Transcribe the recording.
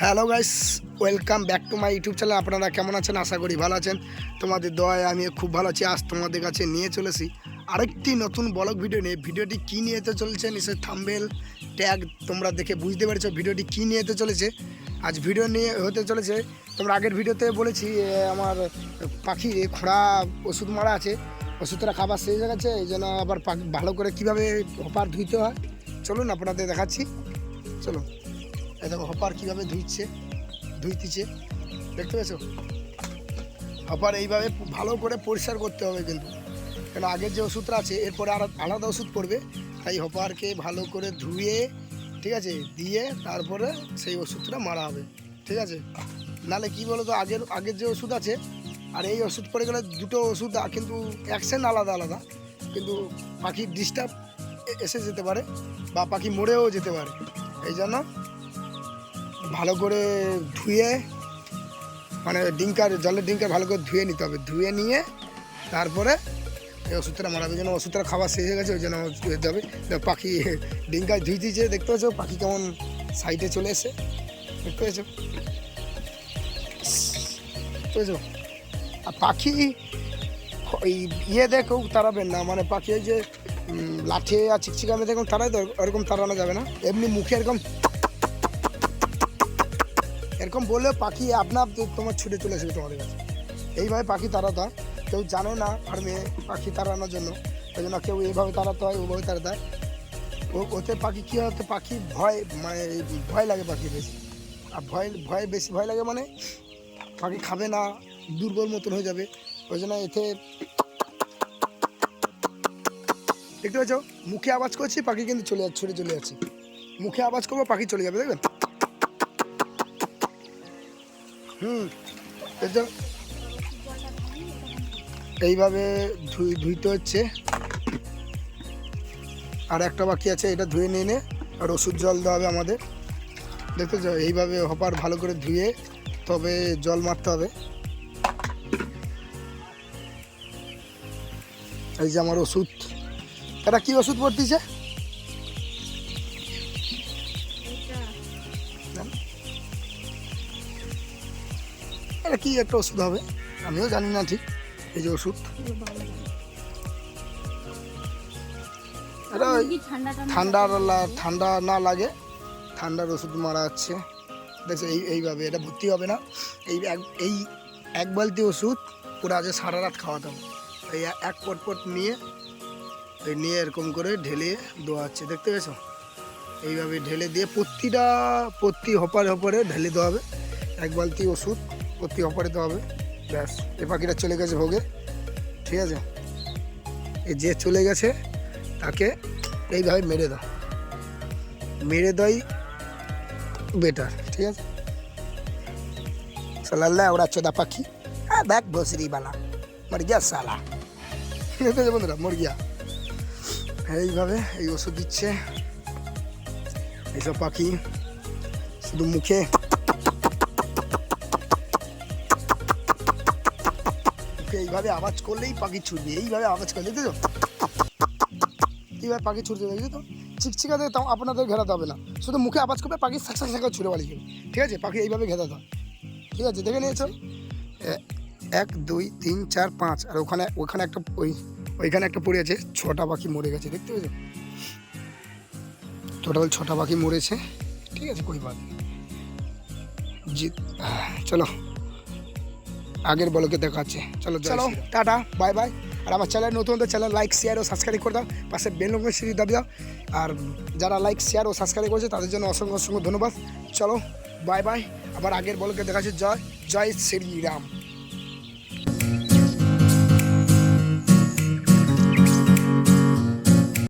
Hello guys welcome back to my YouTube channel আপনারা কেমন আছেন? আশা করি ভালো আছেন। তোমাদের দয়ায় আমি খুব ভালো আছি। আজ তোমাদের কাছে নিয়ে চলেছি আরেকটি নতুন ব্লগ ভিডিও নিয়ে। ভিডিওটি কী নিয়ে যেতে চলেছে? নিশ্চয় থাম্বেল ট্যাগ তোমরা দেখে বুঝতে পেরেছ ভিডিওটি কী নিয়ে যেতে চলেছে। আজ ভিডিও নিয়ে হতে চলেছে, তোমরা আগের ভিডিওতে বলেছি আমার পাখি খোঁড়া ওষুধ মারা আছে। ওষুধটা খাবার শেষ হয়ে গেছে, এই জন্য আবার ভালো করে কীভাবে হপার ধুইতে হয়, চলুন আপনাদের দেখাচ্ছি। চলুন। দেখো হপার কীভাবে ধুইছে, ধুইতেছে, দেখতে পেয়েছ? হপার এইভাবে ভালো করে পরিষ্কার করতে হবে কিন্তু। কেন আগের যে ওষুধটা আছে, এরপরে আর আলাদা ওষুধ পড়বে। তাই হপারকে ভালো করে ধুয়ে, ঠিক আছে, দিয়ে তারপরে সেই ওষুধটা মারা হবে, ঠিক আছে? নালে কি বলো তো আগের আগের যে ওষুধ আছে, আর এই ওষুধ পড়ে গেলে দুটো ওষুধ কিন্তু অ্যাকশন আলাদা আলাদা। কিন্তু পাখির ডিস্টার্ব এসে যেতে পারে, বা পাখি মরেও যেতে পারে। এই জন্য ভালো করে ধুয়ে মানে ডিঙ্কার, জলের ডিঙ্কার ভালো করে ধুয়ে নিতে হবে। ধুয়ে নিয়ে তারপরে এই ওষুধটা মারাবে। যেন ওষুধটা খাবার শেষ হয়ে গেছে, ওই জন্য যেতে হবে। পাখি ডিঙ্কায় ধুই দিয়েছে, দেখতে পাচ্ছ? পাখি কেমন সাইডে চলে এসে দেখতে দেখতে পেয়েছ আর পাখি, ওই ইয়ে দেখেও তাড়াবেন না। মানে পাখি যে লাঠি আর চিকচিকামে দেখুন তারাই তো ওরকম তাড়ানো যাবে না। এমনি মুখে এরকম এরকম বললে পাখি আপনা তোমার ছুটে চলে আসবে তোমাদের কাছে। এইভাবে পাখি তাড়াতে। কেউ জানে না ফার্মে পাখি তাড়ানোর জন্য। ওই জন্য কেউ এইভাবে তাড়াতে হয়, ওভাবে তাড়াতে হয়। ও, ওতে পাখি কী হয় পাখি ভয় মানে ভয় লাগে পাখি বেশি। আর ভয় ভয় বেশি ভয় লাগে মানে পাখি খাবে না, দুর্বল মতন হয়ে যাবে। ওই জন্য এতে দেখতে পাচ্ছ, মুখে আওয়াজ করছি, পাখি কিন্তু চলে যাচ্ছে, ছুটে চলে যাচ্ছে। মুখে আওয়াজ করব, পাখি চলে যাবে, দেখবেন? হুম। তো এইভাবে ধুই ধুইতে হচ্ছে। আর একটা বাকি আছে এটা ধুয়ে নিয়ে নে। আর ওষুধ জল দেওয়া হবে আমাদের। দেখতে চাও এইভাবে হপার ভালো করে ধুয়ে তবে জল মারতে হবে। এই যে আমার ওষুধ। এটা কি ওষুধ পড়তিছে? কি একটা ওষুধ হবে। আমিও জানি না ঠিক এই যে ওষুধ। এটা ঠান্ডা ঠান্ডা না লাগে। ঠান্ডার ওষুধ মারা হচ্ছে দেখছ এই এইভাবে, এটা ভর্তি হবে না। এই এই এক বালতি ওষুধ পুরো আজ সারা রাত খাওয়াতে হবে। এই এক পট পট নিয়ে, এই নিয়ে এরকম করে ঢেলে দেওয়া হচ্ছে দেখতে পেয়েছ? এইভাবে ঢেলে দিয়ে প্রতিটা, প্রতি হপারে হপারে ঢেলে দেওয়া হবে। এক বালতি ওষুধ। প্রতি দেওয়া হবে। ব্যাস, এ পাখিটা চলে গেছে ভোগে। ঠিক আছে? এ যে চলে গেছে, তাকে এইভাবে মেরে দাও। মেরে দেয় বেটার ঠিক আছে? সাল্লাহ ওরা চোদা পাখি। হ্যাঁ দেখ বসরি বালা, মর গিয়া সালা ঠিক আছে বন্ধুরা, মর গিয়া এইভাবে এই ওষুধ দিচ্ছে। এইসব পাখি শুধু মুখে এইভাবে আওয়াজ করলেই পাখি ছুটবে, এইভাবে আওয়াজ করলে, দেখেছ? এইভাবে পাখি ছুটতে দেখেছ তো? চিকচিকাতে তাও আপনাদের ঘেরাতে হবে না। শুধু মুখে আওয়াজ করবে, পাখি শাক শাক ছুটে বাড়ি ঠিক আছে? পাখি এইভাবে ঘেরাতে হয় ঠিক আছে? দেখে নিয়েছো? এক, দুই, তিন, চার, পাঁচ। আর ওখানে ওখানে একটা ওই, ওইখানে একটা পড়ে আছে, ছটা পাখি মরে গেছে, দেখতে পেয়েছ? টোটাল ছটা পাখি মরেছে। ঠিক আছে? কই বাদ? চলো। আগের বলকে দেখাচ্ছে চলো চলো টাটা। Bye bye. আর আমার চ্যানেল নতুন তো চ্যানেল লাইক শেয়ার ও সাবস্ক্রাইব করে দাও। পাশে বেল সিঁড়ি দাবি দাও। আর যারা লাইক শেয়ার ও সাবস্ক্রাইব করেছে তাদের জন্য অসংখ্য অসংখ্য ধন্যবাদ। চলো বাই বাই আবার আগের বলকে দেখাচ্ছে জয় জয় শ্রীরাম।